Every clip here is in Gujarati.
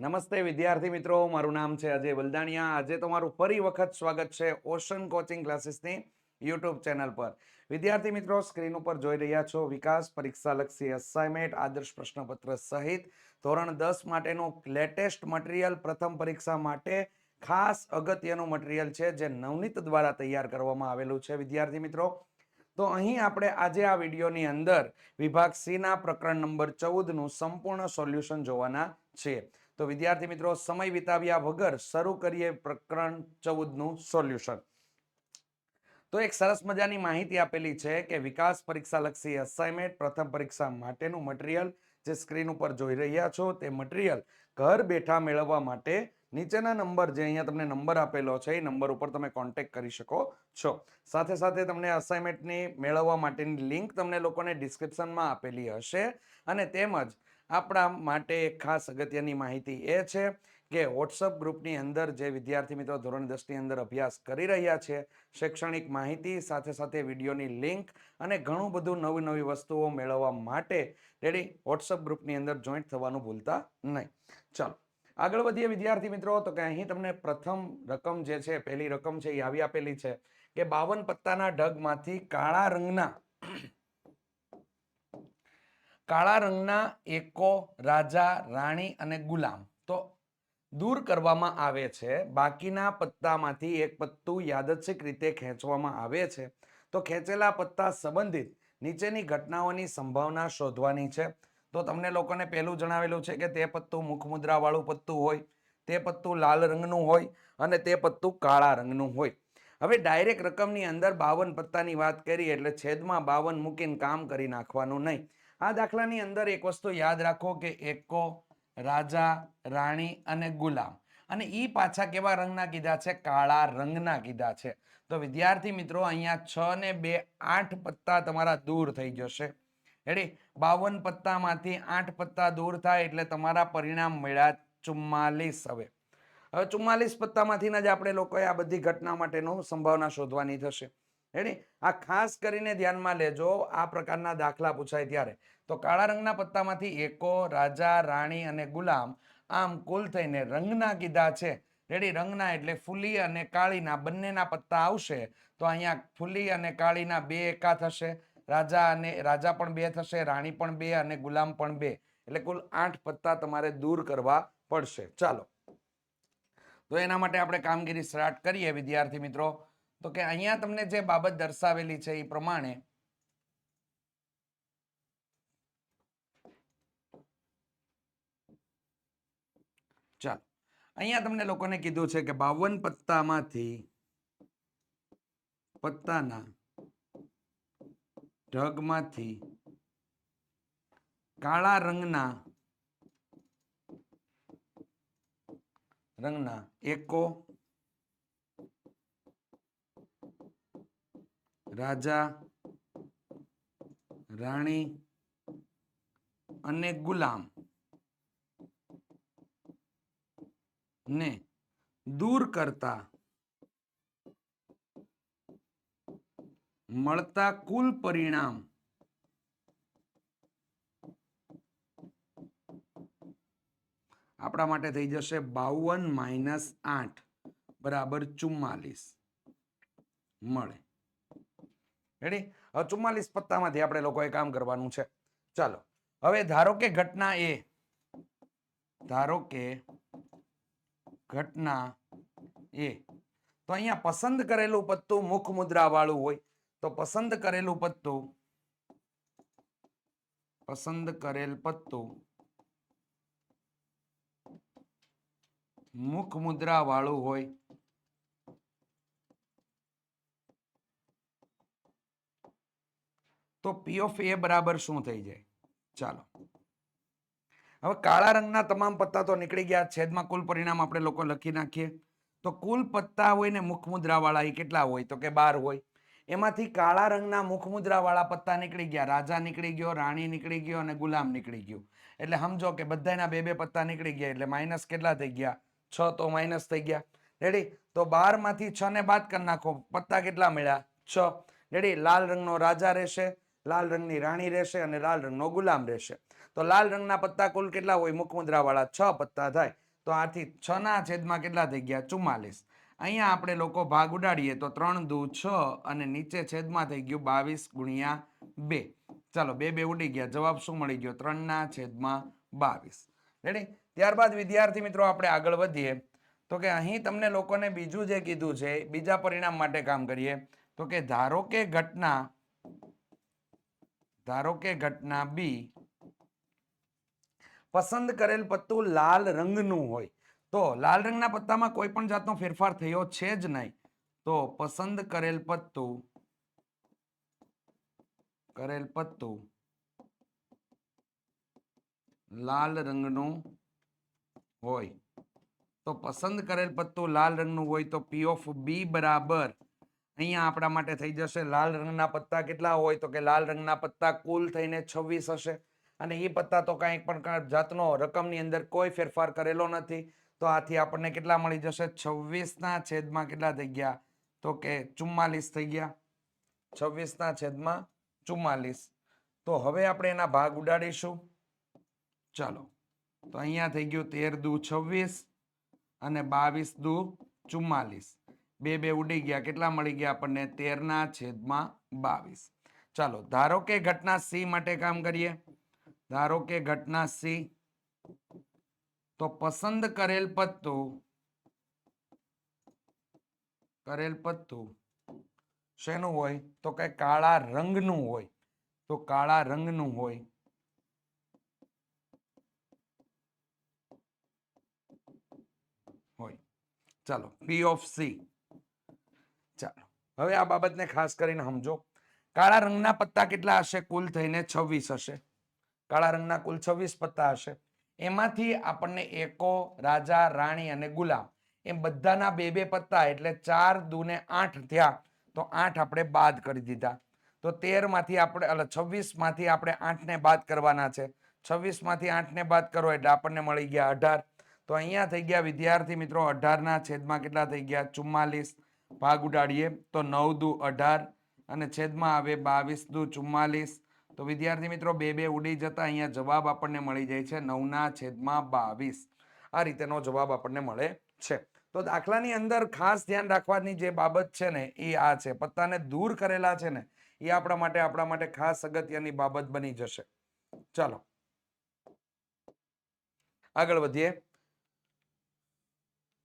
નમસ્તે વિદ્યાર્થી મિત્રો, મારું નામ છે અજય વલદાણિયા આજે તમારું ફરી વખત સ્વાગત છે ઓશન કોચિંગ ક્લાસીસની યુટ્યુબ ચેનલ પર. વિદ્યાર્થી મિત્રો, સ્ક્રીન ઉપર જોઈ રહ્યા છો વિકાસ પરીક્ષા લક્ષી અસાઇનમેન્ટ આદર્શ પ્રશ્નપત્ર સહિત ધોરણ દસ માટેનું લેટેસ્ટ મટીરિયલ પ્રથમ પરીક્ષા માટે ખાસ અગત્યનું મટીરિયલ છે જે નવનીત દ્વારા તૈયાર કરવામાં આવેલું છે. વિદ્યાર્થી મિત્રો, તો અહીં આપણે આજે આ વિડીયોની અંદર વિભાગ સીના પ્રકરણ નંબર ચૌદનું સંપૂર્ણ સોલ્યુશન જોવાના છીએ. તો વિદ્યાર્થી મિત્રો, સમય વિતાવ્યા વગર શરૂ કરીએ પ્રકરણ ચૌદનું સોલ્યુશન. તો એક સરસ મજાની માહિતી આપેલી છે કે વિકાસ પરીક્ષા લક્ષી અસાઇનમેન્ટ પ્રથમ પરીક્ષા માટેનું મટીરિયલ જે સ્ક્રીન ઉપર જોઈ રહ્યા છો, તે મટીરિયલ ઘર બેઠા મેળવવા માટે નીચેના નંબર જે અહીંયા તમને નંબર આપેલો છે, એ નંબર ઉપર તમે કોન્ટેક્ટ કરી શકો છો. સાથે સાથે તમને અસાઇનમેન્ટની મેળવવા માટેની લિંક તમને લોકોને ડિસ્ક્રિપ્શનમાં આપેલી હશે અને તેમજ આપણા માટે ખાસ અગત્યની માહિતી એ છે કે વોટ્સઅપ ગ્રુપની અંદર જે વિદ્યાર્થી મિત્રો ધોરણ દસની અંદર અભ્યાસ કરી રહ્યા છે, શૈક્ષણિક માહિતી, સાથે સાથે વિડીયોની લિંક અને ઘણું બધું નવી નવી વસ્તુઓ મેળવવા માટે રેડી વોટ્સઅપ ગ્રુપની અંદર જોઈન્ટ થવાનું ભૂલતા નહીં. ચાલો, આગળ વધીએ વિદ્યાર્થી મિત્રો, તો કે અહીં તમને પ્રથમ રકમ જે છે, પહેલી રકમ છે એ આવી આપેલી છે કે બાવન પત્તાના ઢગમાંથી કાળા રંગના કાળા રંગના એકો, રાજા, રાણી અને ગુલામ. તો દૂર કરવામાં આવે છે. બાકીના પત્તામાંથી એક પત્તું યાદચ્છિક રીતે ખેંચવામાં આવે છે. તો ખેંચેલા પત્તા સંબંધિત નીચેની ઘટનાઓની સંભાવના શોધવાની છે. તો તમને લોકોને પહેલું જણાવેલું છે કે તે પત્તું મુખમુદ્રાવાળું પત્તું હોય, તે પત્તું લાલ રંગનું હોય અને તે પત્તું કાળા રંગનું હોય. હવે ડાયરેક્ટ રકમની અંદર બાવન પત્તાની વાત કરી એટલે છેદમાં બાવન મૂકીને કામ કરી નાખવાનું નહીં. આ દાખલાની અંદર એક વસ્તુ યાદ રાખો કે એકો, રાજા, રાણી અને ગુલામ. અને એ પાછા કેવા રંગના કીધા છે? કાળા રંગના કીધા છે. તો વિદ્યાર્થી મિત્રો, અહીંયા છ ને બે આઠ પત્તા તમારા દૂર થઈ જશે. રેડી બાવન પત્તામાંથી આઠ પત્તા દૂર થાય એટલે તમારા પરિણામ મળ્યા ચુમ્માલીસ હવે. હવે ચુમ્માલીસ પત્તામાંથી જ આપણે લોકોએ આ બધી ઘટના માટેનું સંભાવના શોધવાની થશે. રેડી આ ખાસ કરીને ધ્યાનમાં લેજો, આ પ્રકારના દાખલા પૂછાય ત્યારે. તો કાળા રંગના પત્તામાંથી એકો, રાજા, રાણી અને ગુલામ આમ કુલ થઈને રંગના કીધા છે. રેડી? રંગના એટલે ફૂલી અને કાળીના, બંનેના પત્તા આવશે તો અહીંયા ફૂલી અને કાળીના બે એકા થશે. રાજા અને, રાજા પણ બે થશે, રાણી પણ બે અને ગુલામ પણ બે. એટલે કુલ આઠ પત્તા તમારે દૂર કરવા પડશે. ચાલો. તો એના માટે આપણે કામગીરી સ્ટાર્ટ કરીએ વિદ્યાર્થી મિત્રો. તો કે અહીંયા તમને જે બાબત દર્શાવેલી છે એ પ્રમાણે ચાલો. અહીંયા તમને લોકોને કીધું છે કે બાવન પત્તામાંથી પત્તાના ઢગમાંથી કાળા રંગના રંગના એકો રાજા, રાણી અને ગુલામ ને દૂર કરતા મળતા કુલ પરિણામ આપણા માટે થઈ જશે બાવન માઇનસ આઠ, બરાબર ચુમ્માલીસ. મળે. રેડી હવે ચુમ્માલીસ પત્તામાંથી આપણે લોકોએ કામ કરવાનું છે. ચાલો. હવે ધારો કે ઘટના એ. ધારો કે ઘટના એ. તો અહીંયા પસંદ કરેલું પત્તું મુખ મુદ્રા વાળું હોય. તો પસંદ કરેલું પત્તું, પસંદ કરેલ પત્તું મુખ મુદ્રા વાળું હોય. તો પી ઓફ એ બરાબર શું થઈ જાય? ચાલો. હવે કાળા રંગના તમામ પત્તા તો નીકળી ગયા. છેદમાં કુલ પરિણામ આપણે લોકો લખી નાખીએ. તો કુલ પત્તા હોય ને મુખમુદ્રા વાળા એ કેટલા હોય? તો કે બાર હોય. એમાંથી કાળા રંગના મુખમુદ્રાવાળા પત્તા નીકળી ગયા. રાજા નીકળી ગયો, રાણી નીકળી ગયો અને ગુલામ નીકળી ગયો. એટલે સમજો કે બધાના બે બે પત્તા નીકળી ગયા. એટલે માઇનસ કેટલા થઈ ગયા? છ તો માઇનસ થઈ ગયા. રેડી તો બારમાંથી છ ને બાદ કરી નાખો. પત્તા કેટલા મળ્યા? છ. રેડી લાલ રંગનો રાજા રહેશે. લાલ રંગની રાણી રહેશે અને લાલ રંગનો ગુલામ રહેશે. તો લાલ રંગના પત્તા કુલ કેટલા હોય? મુખમુદ્રાવાળા છ પત્તા થાય. તો આથી છ ના છેદમાં કેટલા થઈ ગયા? ચુમ્માલીસ. અહીંયા આપણે લોકો ભાગ ઉડાડીએ તો ત્રણ દુ છ અને નીચે છેદમાં થઈ ગયું બાવીસ ગુણ્યા બે. ચાલો, બે બે ઉડી ગયા. જવાબ શું મળી ગયો? ત્રણના છેદમાં બાવીસ. રેડી ત્યારબાદ વિદ્યાર્થી મિત્રો, આપણે આગળ વધીએ. તો કે અહીં તમને લોકોને બીજું જે કીધું છે, બીજા પરિણામ માટે કામ કરીએ. તો કે ધારો કે ઘટના ધારો કે ઘટના બી પસંદ કરેલ પત્તું લાલ રંગનું હોય, તો લાલ રંગના પત્તામાં કોઈ પણ જાતનો ફેરફાર થયો છે જ નહીં. તો પસંદ કરેલ પત્તું કરેલ પત્તું લાલ રંગનું હોય. તો પસંદ કરેલ પત્તું લાલ રંગનું હોય તો પી ઓફ બી બરાબર અહીંયા આપણા માટે થઈ જશે. લાલ રંગના પત્તા કેટલા હોય તો કે લાલ રંગના પત્તા કુલ થઈને છવ્વીસ હશે. અને એ પત્તા તો કાંઈ પણ જાતનો રકમની અંદર કોઈ ફેરફાર કરેલો નથી. તો આથી આપણને કેટલા મળી જશે? છવ્વીસના છેદમાં કેટલા થઈ ગયા? તો કે ચુમ્માલીસ થઈ ગયા. છવ્વીસના છેદમાં ચુમ્માલીસ. તો હવે આપણે એના ભાગ ઉડાડીશું. ચાલો. તો અહીંયા થઈ ગયું તેર દુ છવ્વીસ અને બાવીસ દુ ચુમ્માલીસ. બે બે ઉડી ગયા. કેટલા મળી ગયા આપણને? તેરના છેદમાં બાવીસ. ચાલો, ધારો કે ઘટના સી માટે કામ કરીએ. ધારો કે ઘટના સી તો પસંદ કરેલ પત્તું કરેલ પત્તું શેનું હોય? તો કે કાળા રંગનું હોય. તો કાળા રંગનું હોય. હોય. ચાલો પી ઓફ સી ચાલો. હવે આ બાબતને ખાસ કરીને સમજો. કાળા રંગના પત્તા કેટલા હશે? કુલ થઈને છવ્વીસ હશે. કાળા રંગના કુલ છવ્વીસ પત્તા હશે. એમાંથી આપણને એકો, રાજા, રાણી અને ગુલામ એમ બધાના બે બે પત્તા એટલે ચાર દુને આઠ થયા તો આઠ આપણે બાદ કરી દીધા. તો તેરમાંથી આપણે એટલે છવ્વીસમાંથી આપણે આઠને બાદ કરવાના છે. છવ્વીસમાંથી આઠને બાદ કરો એટલે આપણને મળી ગયા અઢાર. તો અહીંયા થઈ ગયા વિદ્યાર્થી મિત્રો અઢારના છેદમાં કેટલા થઈ ગયા? ચુમ્માલીસ. ભાગ ઉડાડીએ, તો નવ દુ અઢાર અને છેદમાં આવે બાવીસ દુ ચુમ્માલીસ. તો વિદ્યાર્થી મિત્રો, બે બે ઉડી જતા અહીંયા જવાબ આપણને મળી જાય છે નવના છેદમાં બાવીસ. આ રીતેનો જવાબ આપણને મળે છે. તો દાખલાની અંદર ખાસ ધ્યાન રાખવાની જે બાબત છે ને, એ આ છે. પત્તાને દૂર કરેલા છે ને, એ આપણા માટે આપણા માટે ખાસ અગત્યની બાબત બની જશે. ચાલો. આગળ વધીએ.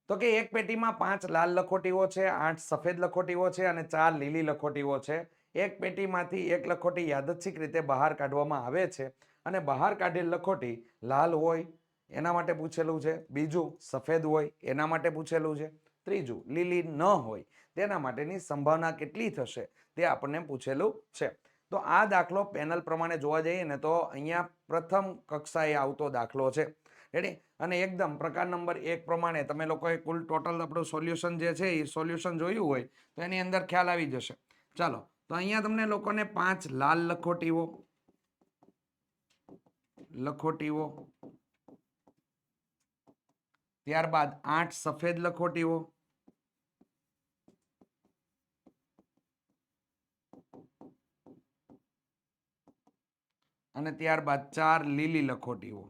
તો કે એક પેટીમાં પાંચ લાલ લખોટીઓ છે, આઠ સફેદ લખોટીઓ છે અને ચાર લીલી લખોટીઓ છે. એક પેટીમાંથી એક લખોટી યાદચ્છિક રીતે બહાર કાઢવામાં આવે છે અને બહાર કાઢેલ લખોટી લાલ હોય, એના માટે પૂછેલું છે. બીજું સફેદ હોય, એના માટે પૂછેલું છે. ત્રીજું લીલી ન હોય, તેના માટેની સંભાવના કેટલી થશે, તે આપણને પૂછેલું છે. તો આ દાખલો પેનલ પ્રમાણે જોવા જઈએ ને તો અહીંયા પ્રથમ કક્ષાએ આવતો દાખલો છે. રેડી અને એકદમ પ્રકાર નંબર એક પ્રમાણે તમે લોકોએ કુલ ટોટલ આપણું સોલ્યુશન જે છે એ સોલ્યુશન જોયું હોય તો એની અંદર ખ્યાલ આવી જશે. ચાલો, તો અહીંયા તમને લોકોને પાંચ લાલ લખોટીઓ લખોટીઓ, ત્યારબાદ આઠ સફેદ લખોટીઓ, અને ત્યારબાદ ચાર લીલી લખોટીઓ.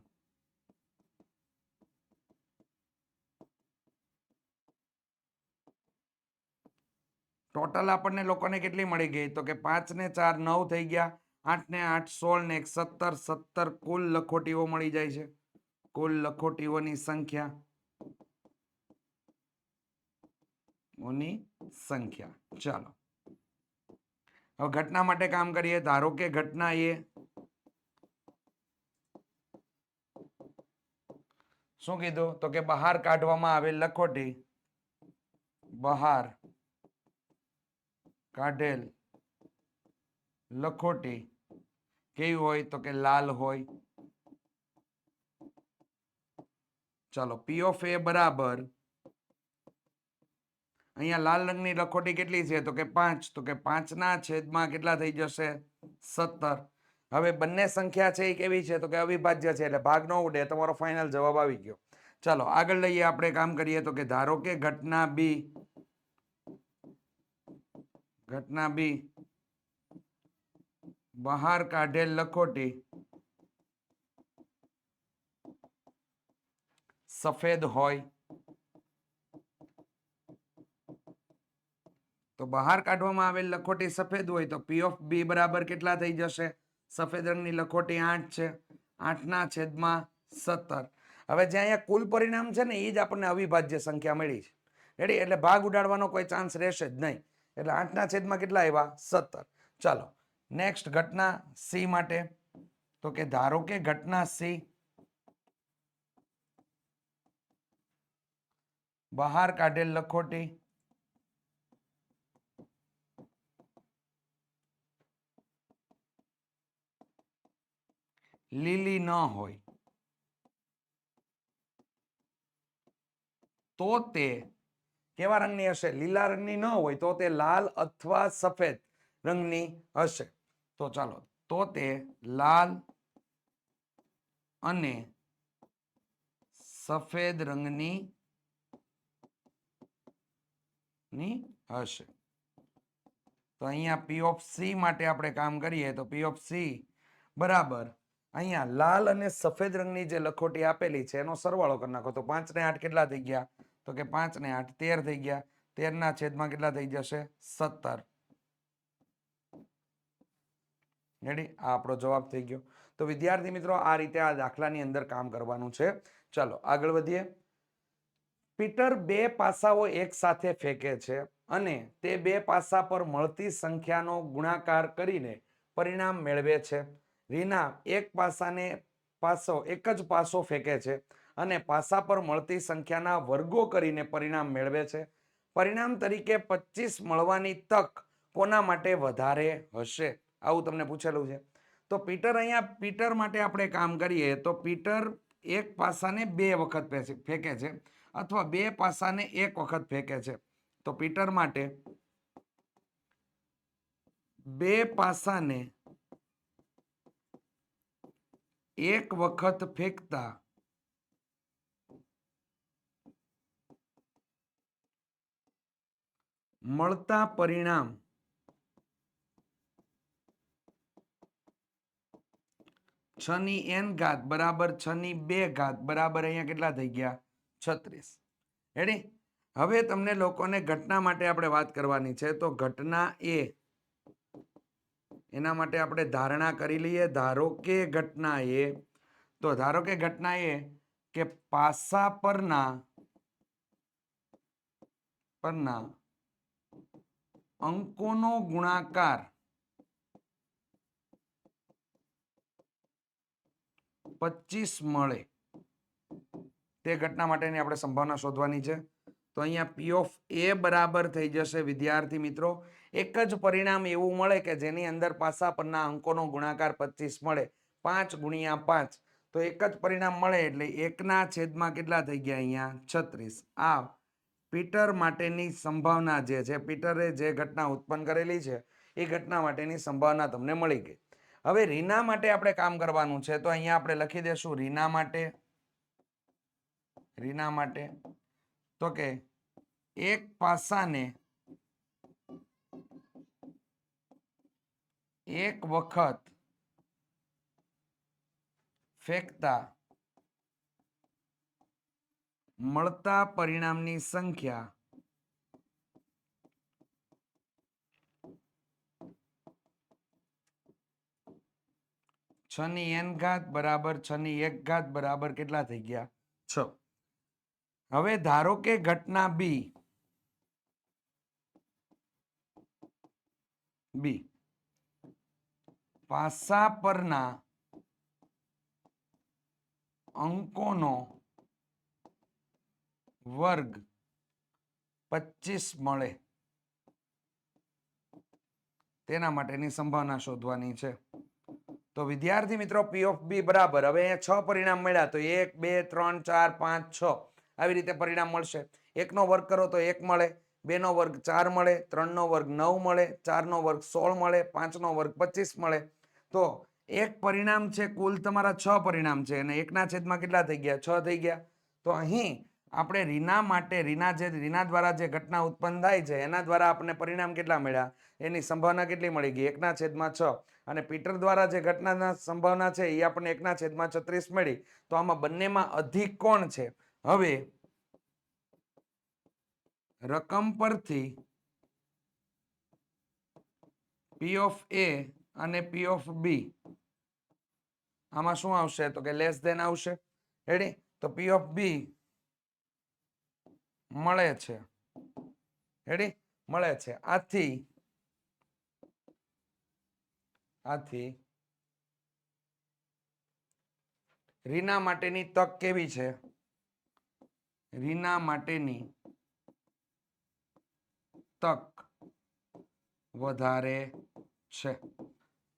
ટોટલ આપણને લોકોને કેટલી મળી ગઈ? તો કે પાંચ ને ચાર નવ થઈ ગયા, આઠ ને આઠ સોળ ને એક સત્તર સત્તર કુલ લખોટીઓ મળી જાય છે. કુલ લખોટીઓની સંખ્યા. સંખ્યા. ચાલો. હવે ઘટના માટે કામ કરીએ. ધારો કે ઘટના એ શું કીધું? તો કે બહાર કાઢવામાં આવેલ લખોટી. બહાર. કાઢેલ લખોટી કેવી હોય તો કે લાલ હોય. ચાલો પી ઓફ એ બરાબર. અહીંયા લાલ રંગની લખોટી કેટલી છે? તો કે પાંચ. તો કે પાંચના છેદમાં કેટલા થઈ જશે? સત્તર. હવે બંને સંખ્યા છે એ કેવી છે? તો કે અવિભાજ્ય છે, એટલે ભાગ ન ઉડે, તમારો ફાઇનલ જવાબ આવી ગયો. ચાલો આગળ લઈએ, આપણે કામ કરીએ. તો કે ધારો કે ઘટના બી ઘટના બી બહાર કાઢેલ લખોટી. સફેદ હોય. તો બહાર કાઢવામાં આવેલ લખોટી સફેદ હોય તો પી ઓફ બી બરાબર કેટલા થઈ જશે? સફેદ રંગની લખોટી આઠ છે. આઠના છેદમાં સત્તર. હવે જે અહીંયા કુલ પરિણામ છે ને, એ જ આપણને અવિભાજ્ય સંખ્યા મળી છે. રેડી એટલે ભાગ ઉડાડવાનો કોઈ ચાન્સ રહેશે જ નહીં. એટલે આઠના છેદમાં કેટલા આવ્યા? સત્તર. ચાલો નેક્સ્ટ ઘટના સી માટે. તો કે ધારો કે ઘટના સી બહાર કાઢેલ લખોટી. લીલી ન હોય. તો તે કેવા રંગની હશે? લીલા રંગની ન હોય તો તે લાલ અથવા સફેદ રંગની હશે. તો ચાલો, તો તે લાલ અને સફેદ રંગની ની હશે. તો અહીંયા પી ઓફ સી માટે આપણે કામ કરીએ તો પી ઓફ સી બરાબર. અહીંયા લાલ અને સફેદ રંગની જે લખોટી આપેલી છે, એનો સરવાળો કરી નાખો. તો પાંચ ને આઠ કેટલા થઈ ગયા? તો કે પાંચ ને આઠ, તેર થઈ ગયા. તેર ના છેદમાં કેટલા થઈ જશે? સત્તર. રેડી આ આપણો જવાબ થઈ ગયો. તો વિદ્યાર્થી મિત્રો, આ રીતે આ દાખલાની અંદર કામ કરવાનું છે. ચાલો, આગળ વધીએ. પીટર બે પાસાઓ એક સાથે ફેંકે છે અને તે બે પાસા પર મળતી સંખ્યાનો ગુણાકાર કરીને પરિણામ મેળવે છે. રીના, એક પાસાને પાસો, એક જ પાસો ફેંકે છે. અને પાસા પર મળતી સંખ્યાના વર્ગો કરીને પરિણામ મેળવે છે. પરિણામ તરીકે પચીસ મળવાની તક કોના માટે વધારે હશે? આવું તમને પૂછેલું છે. તો પીટર અહીંયા, પીટર માટે આપણે કામ કરીએ તો પીટર એક પાસાને બે વખત ફેંકે છે અથવા બે પાસાને એક વખત ફેંકે છે. તો પીટર માટે બે પાસાને એક વખત ફેંકતા મળતા પરિણામ. છ ની એન ઘાત બરાબર છ ની બે ઘાત બરાબર અહીંયા કેટલા થઈ ગયા? છત્રીસ. રેડી હવે તમને લોકોને ઘટના માટે આપણે વાત કરવાની છે. તો ઘટના એ, એના માટે આપણે ધારણા કરી લઈએ. ધારો કે ઘટના એ, તો ધારો કે ઘટના એ કે પાસા પરના પરના અંકોનો ગુણાકાર પચીસ મળે. તે ઘટના માટેની આપણે સંભાવના શોધવાની છે. તો અહીંયા પી ઓફ એ બરાબર થઈ જશે, વિદ્યાર્થી મિત્રો. એક જ પરિણામ એવું મળે કે જેની અંદર પાસા પરના અંકોનો ગુણાકાર પચીસ મળે. પાંચ ગુણ્યા પાંચ. તો એક જ પરિણામ મળે એટલે એકના છેદમાં કેટલા થઈ ગયા અહીંયા? છત્રીસ. આ પીટર માટેની સંભાવના જે છે, પીટરે જે ઘટના ઉત્પન્ન કરેલી છે, એ ઘટના માટેની સંભાવના તમને મળી ગઈ. હવે રીના માટે આપણે કામ કરવાનું છે, તો અહીંયા આપણે લખી દેશું રીના માટે રીના માટે, તો કે એક પાસાને એક વખત ફેંકતા મળતા પરિણામની સંખ્યા છ ની એન ઘાત બરાબર, છ ની એક ઘાત બરાબર કેટલા થઈ ગયા? છ. હવે ધારો કે ઘટના બી. બી. પાસા પરના અંકોનો વર્ગ પચીસ મળે. તેના માટેની સંભાવના શોધવાની છે. તો વિદ્યાર્થી મિત્રો પી ઓફ બી બરાબર. હવે અહીંયા છ પરિણામ મળ્યા, તો એક, બે, ત્રણ, ચાર, પાંચ, છ. આવી રીતે પરિણામ મળશે. એકનો વર્ગ કરો તો એક મળે, બેનો વર્ગ ચાર મળે, ત્રણનો વર્ગ નવ મળે, ચારનો વર્ગ સોળ મળે, પાંચનો વર્ગ પચીસ મળે. તો એક પરિણામ છે, કુલ તમારા છ પરિણામ છે, અને એકના છેદમાં કેટલા થઈ ગયા? છ થઈ ગયા. તો અહીં આપણે રીના માટે, રીના જે, રીના દ્વારા જે ઘટના ઉત્પન્ન થાય છે, એના દ્વારા આપણને પરિણામ કેટલા મળ્યા? એની સંભાવના કેટલી મળી ગઈ? એકના છેદમાં છ. અને પીટર દ્વારા જે ઘટનાના સંભાવના છે, એ આપણને એકના છેદમાં છત્રીસ મળી. તો આમાં બંનેમાં અધિક કોણ છે? હવે, રકમ પરથી પી ઓફ એ અને પી ઓફ બી આમાં શું આવશે? તો કે લેસ દેન આવશે. રેડી તો પી ઓફ બી મળે છે. રેડી મળે છે. આથી આથી રીના માટેની તક કેવી છે? રીના માટેની તક વધારે છે.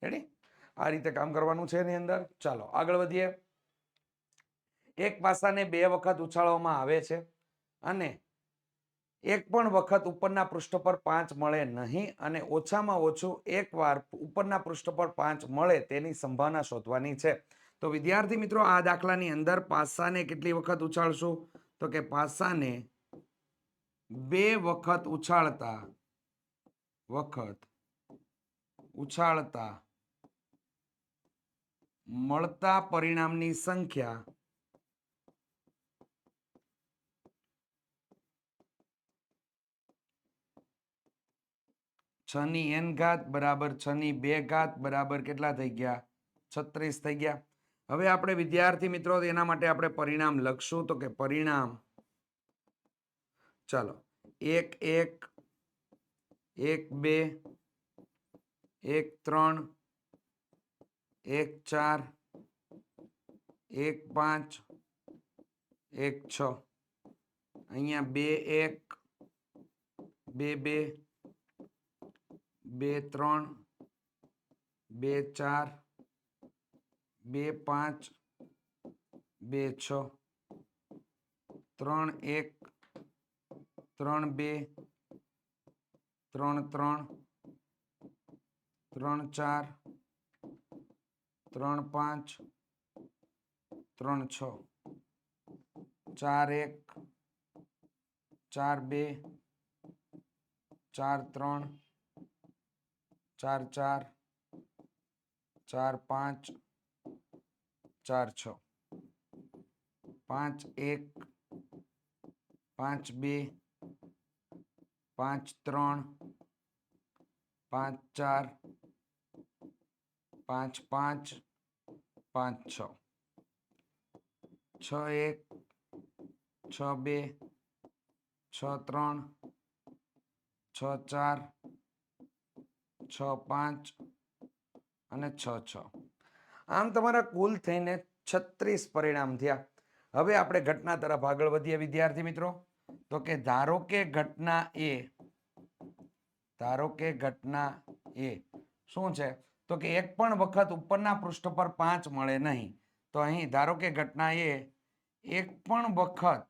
રેડી આ રીતે કામ કરવાનું છે એની અંદર. ચાલો, આગળ વધીએ. એક પાસાને બે વખત ઉછાળવામાં આવે છે. અને એક પણ વખત ઉપરના પૃષ્ઠ પર પાંચ મળે નહીં અને ઓછામાં ઓછું એક વાર ઉપરના પૃષ્ઠ પર પાંચ મળે તેની સંભાવના શોધવાની છે. તો વિદ્યાર્થી મિત્રો, આ દાખલાની અંદર પાસાને કેટલી વખત ઉછાળશું? તો કે પાસાને બે વખત ઉછાળતા વખત ઉછાળતા મળતા પરિણામની સંખ્યા છ ની એન ઘાત બરાબર છ ની બે ઘાત બરાબર કેટલા થઈ ગયા? છત્રીસ થઈ ગયા. હવે આપણે વિદ્યાર્થી મિત્રો, એના માટે આપણે પરિણામ લખશું. તો કે પરિણામ. ચાલો. એક એક એક, બે, એક, ત્રણ, એક, ચાર, એક, પાંચ, એક, છ. અહીંયા બે, એક, બે બે બે, ત્રણ, બે, ચાર, બે, પાંચ, બે, છ, ત્રણ, એક, ત્રણ, બે, ત્રણ ત્રણ ત્રણ, ચાર, ત્રણ, પાંચ, ત્રણ, છ, ચાર, એક, ચાર, બે, ચાર, ત્રણ ચાર ચાર ચાર પાંચ ચાર છ પાંચ એક પાંચ બે પાંચ ત્રણ પાંચ ચાર પાંચ પાંચ પાંચ છ છ એક છ બે છ ત્રણ છ ચાર છ, પાંચ અને છ છ. આમ તમારા કુલ થઈને છત્રીસ પરિણામ થયા. હવે આપણે ઘટના તરફ આગળ વધીએ વિદ્યાર્થી મિત્રો. તો કે ધારો કે ઘટના એ, ધારો કે ઘટના એ, શું છે? તો કે એક પણ વખત ઉપરના પૃષ્ઠ પર પાંચ મળે નહીં. તો અહીં ધારો કે ઘટના એ, એક પણ વખત,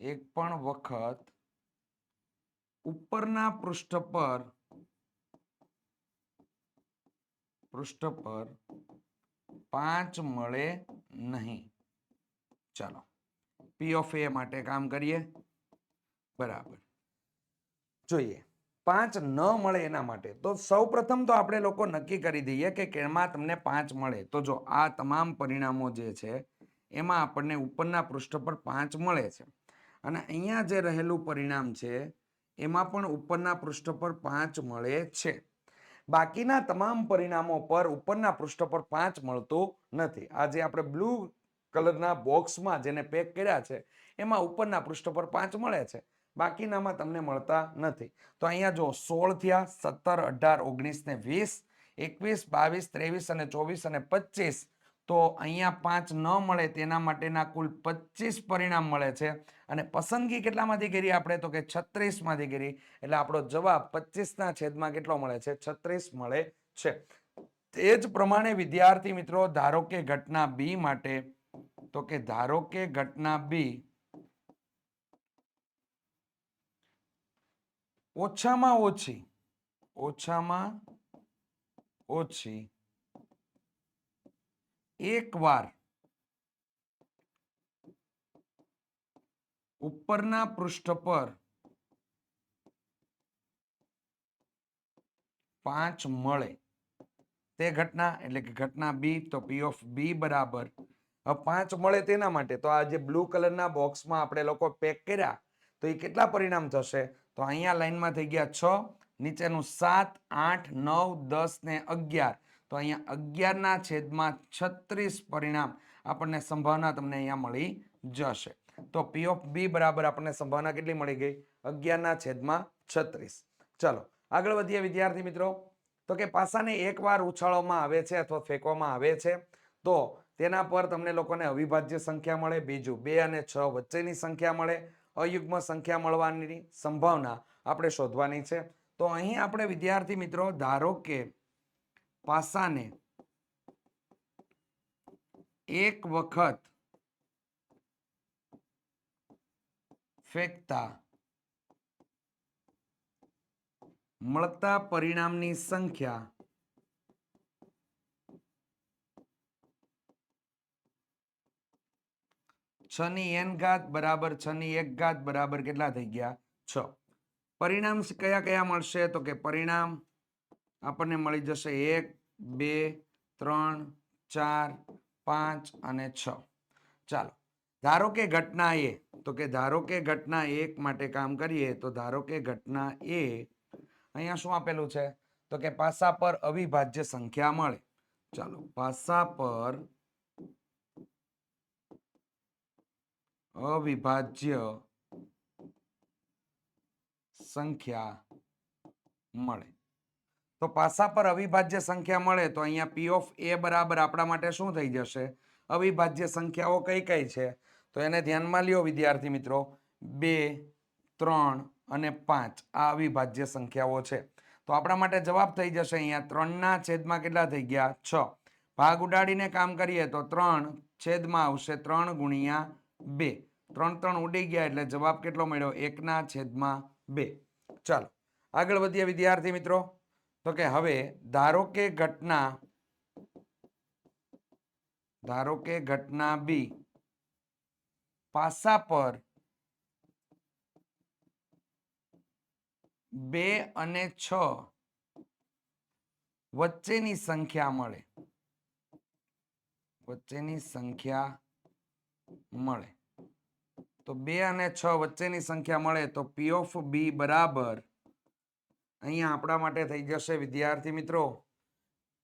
એક પણ વખત ઉપરના પૃષ્ઠ પર પૃષ્ઠ પર પાંચ મળે નહીં. ચાલો. પી ઓફ એ માટે કામ કરીએ. બરાબર. જોઈએ. પાંચ ન મળે એના માટે. તો સૌ પ્રથમ તો આપણે લોકો નક્કી કરી દઈએ કે કેમાં તમને પાંચ મળે. તો જો આ તમામ પરિણામો જે છે, એમાં આપણને ઉપરના પૃષ્ઠ પર પાંચ મળે છે. અને અહીંયા જે રહેલું પરિણામ છે, એમાં પણ ઉપરના પૃષ્ઠ પર પાંચ મળે છે. બાકીના તમામ પરિણામો પર ઉપરના પૃષ્ઠ પર પાંચ મળતું નથી. આ જે આપણે બ્લુ કલરના બોક્સમાં જેને પેક કર્યા છે, એમાં ઉપરના પૃષ્ઠ પર પાંચ મળે છે. બાકીનામાં તમને મળતા નથી. તો અહીંયા જો સોળ થયા, સત્તર, અઢાર, ઓગણીસ ને વીસ, એકવીસ, બાવીસ, ત્રેવીસ અને ચોવીસ અને પચીસ તો અહીંયા પાંચ ન મળે તેના માટેના કુલ પચીસ પરિણામ મળે છે. અને પસંદગી કેટલામાંથી કરી આપણે? તો કે છત્રીસમાંથી કરી. એટલે આપણો જવાબ પચીસના છેદમાં કેટલો મળે છે? છત્રીસ મળે છે. તે જ પ્રમાણે વિદ્યાર્થી મિત્રો, ધારો કે ઘટના બી માટે, તો કે ધારો કે ઘટના બી ઓછામાં ઓછી ઓછામાં ઓછી એક વાર ઉપરના પૃષ્ઠ પર પાંચ મળે. તે ઘટના એટલે કે ઘટના બી તો પી ઓફ બી બરાબર. પાંચ મળે તેના માટે તો આ જે બ્લુ કલરના બોક્સમાં આપણે લોકો પેક કર્યા તો એ કેટલા પરિણામ થશે? તો અહીંયા લાઈનમાં થઈ ગયા છ, નીચેનું સાત, આઠ, નવ, દસ ને અગિયાર. તો અહીંયા અગિયારના છેદમાં છત્રીસ પરિણામ આપણને સંભાવના તમને અહીંયા મળી જશે. તો પી ઓફ બી બરાબર આપણને સંભાવના કેટલી મળી ગઈ? અગિયારના છેદમાં છત્રીસ. ચલો, આગળ વધીએ વિદ્યાર્થી મિત્રો. તો કે પાસાને એકવાર ઉછાળવામાં આવે છે અથવા ફેંકવામાં આવે છે, તો તેના પર તમને લોકોને અવિભાજ્ય સંખ્યા મળે, બીજું બે અને છ વચ્ચેની સંખ્યા મળે, અયુગ્મ સંખ્યા મળવાની સંભાવના આપણે શોધવાની છે. તો અહીં આપણે વિદ્યાર્થી મિત્રો, ધારો કે પાસાને એક વખત ફેંકતા મળતા પરિણામની સંખ્યા છ ની એન ઘાત બરાબર છ ની એક ઘાત બરાબર કેટલા થઈ ગયા? છ. પરિણામ કયા કયા મળશે? તો કે પરિણામ આપણને મળી જશે એક, બે, ત્રણ, ચાર, પાંચ અને છ. ચાલો, ધારો કે ઘટના એ, તો કે ધારો કે ઘટના એક માટે કામ કરીએ, તો ધારો કે ઘટના એ, અહીંયા શું આપેલું છે? તો કે પાસા પર અવિભાજ્ય સંખ્યા મળે. ચાલો, પાસા પર અવિભાજ્ય સંખ્યા મળે. તો પાસા પર અવિભાજ્ય સંખ્યા મળે તો અહીંયા પી ઓફ એ બરાબર આપણા માટે શું થઈ જશે? અવિભાજ્ય સંખ્યાઓ કઈ કઈ છે? તો એને ધ્યાનમાં લ્યો, વિદ્યાર્થી મિત્રો. બે, ત્રણ અને પાંચ આ અવિભાજ્ય સંખ્યાઓ છે. તો આપણા માટે જવાબ થઈ જશે અહીંયા ત્રણના છેદમાં કેટલા થઈ ગયા? છ. ભાગ ઉડાડીને કામ કરીએ તો ત્રણ છેદમાં આવશે ત્રણ ગુણ્યા બે. ત્રણ ત્રણ ઉડી ગયા એટલે જવાબ કેટલો મળ્યો? એકના છેદમાં બે. ચાલો, આગળ વધીએ વિદ્યાર્થી મિત્રો. તો કે હવે ધારો કે ઘટના, ધારો કે ઘટના બી પાસા પર બે અને છ વચ્ચેની સંખ્યા મળે. વચ્ચેની સંખ્યા મળે. તો બે અને છ વચ્ચેની સંખ્યા મળે તો પી ઓફ બી બરાબર અહીંયા આપણા માટે થઈ જશે, વિદ્યાર્થી મિત્રો.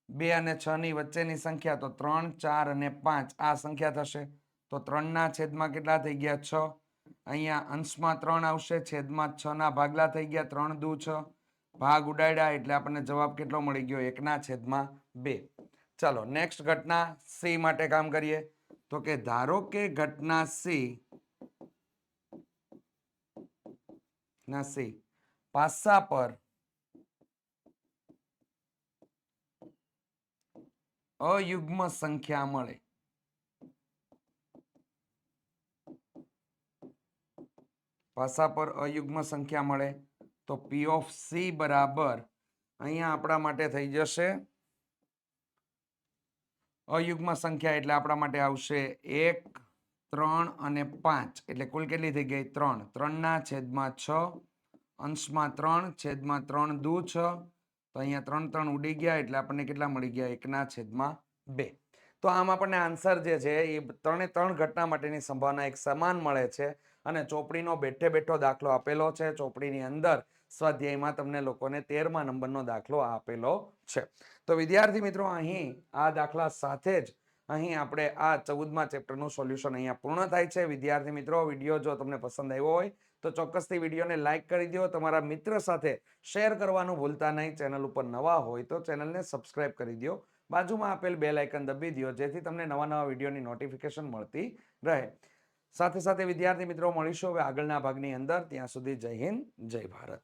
બે અને છ ની વચ્ચેની સંખ્યા તો ત્રણ, ચાર અને પાંચ. આ સંખ્યા થશે. તો ત્રણના છેદમાં કેટલા થઈ ગયા? છ. અહીંયા અંશમાં ત્રણ આવશે, છેદમાં છ ના ભાગલા થઈ ગયા, ત્રણ દુ છ. ભાગ ઉડાડ્યા એટલે આપણને જવાબ કેટલો મળી ગયો? એકના છેદમાં બે. ચાલો, નેક્સ્ટ ઘટના સી માટે કામ કરીએ. તો કે ધારો કે ઘટના સી ના સી. પાસા પર અયુગ્મ સંખ્યા મળે. પાસા પર અયુગ્મ સંખ્યા મળે તો પી ઓફ સી બરાબર અહીંયા આપણા માટે થઈ જશે. અયુગ્મ સંખ્યા એટલે આપણા માટે આવશે એક, ત્રણ અને પાંચ. એટલે કુલ કેટલી થઈ ગઈ? ત્રણ. ત્રણના છેદમાં છ. અંશમાં ત્રણ, છેદમાં ત્રણ દુ છ. તો અહીંયા ત્રણ ત્રણ ઉડી ગયા એટલે આપણને કેટલા મળી ગયા? એકના છેદમાં બે. તો આમ આપણને આન્સર જે છે એ ત્રણે ત્રણ ઘટના માટેની સંભાવના એક સમાન મળે છે અને ચોપડીનો બેઠે બેઠો દાખલો આપેલો છે. ચોપડીની અંદર સ્વાધ્યાયમાં તમને લોકોને તેરમા નંબરનો દાખલો આપેલો છે. તો વિદ્યાર્થી મિત્રો, અહીં આ દાખલા સાથે જ અહીં આપણે આ ચૌદમા ચેપ્ટરનું સોલ્યુશન અહીંયા પૂર્ણ થાય છે. વિદ્યાર્થી મિત્રો, વીડિયો જો તમને પસંદ આવ્યો હોય તો ચોક્કસથી વિડીયોને લાઇક કરી દો તમારા મિત્ર સાથે શેર કરવાનું ભૂલતા નહીં. ચેનલ ઉપર નવા હોય તો ચેનલને સબસ્ક્રાઇબ કરી દો બાજુમાં આપેલ બે લાઇકન દબી દો જેથી તમને નવા નવા વિડીયોની નોટિફિકેશન મળતી રહે. સાથે સાથે વિદ્યાર્થી મિત્રો, મળીશું હવે આગળના ભાગની અંદર. ત્યાં સુધી જય હિન્દ, જય ભારત.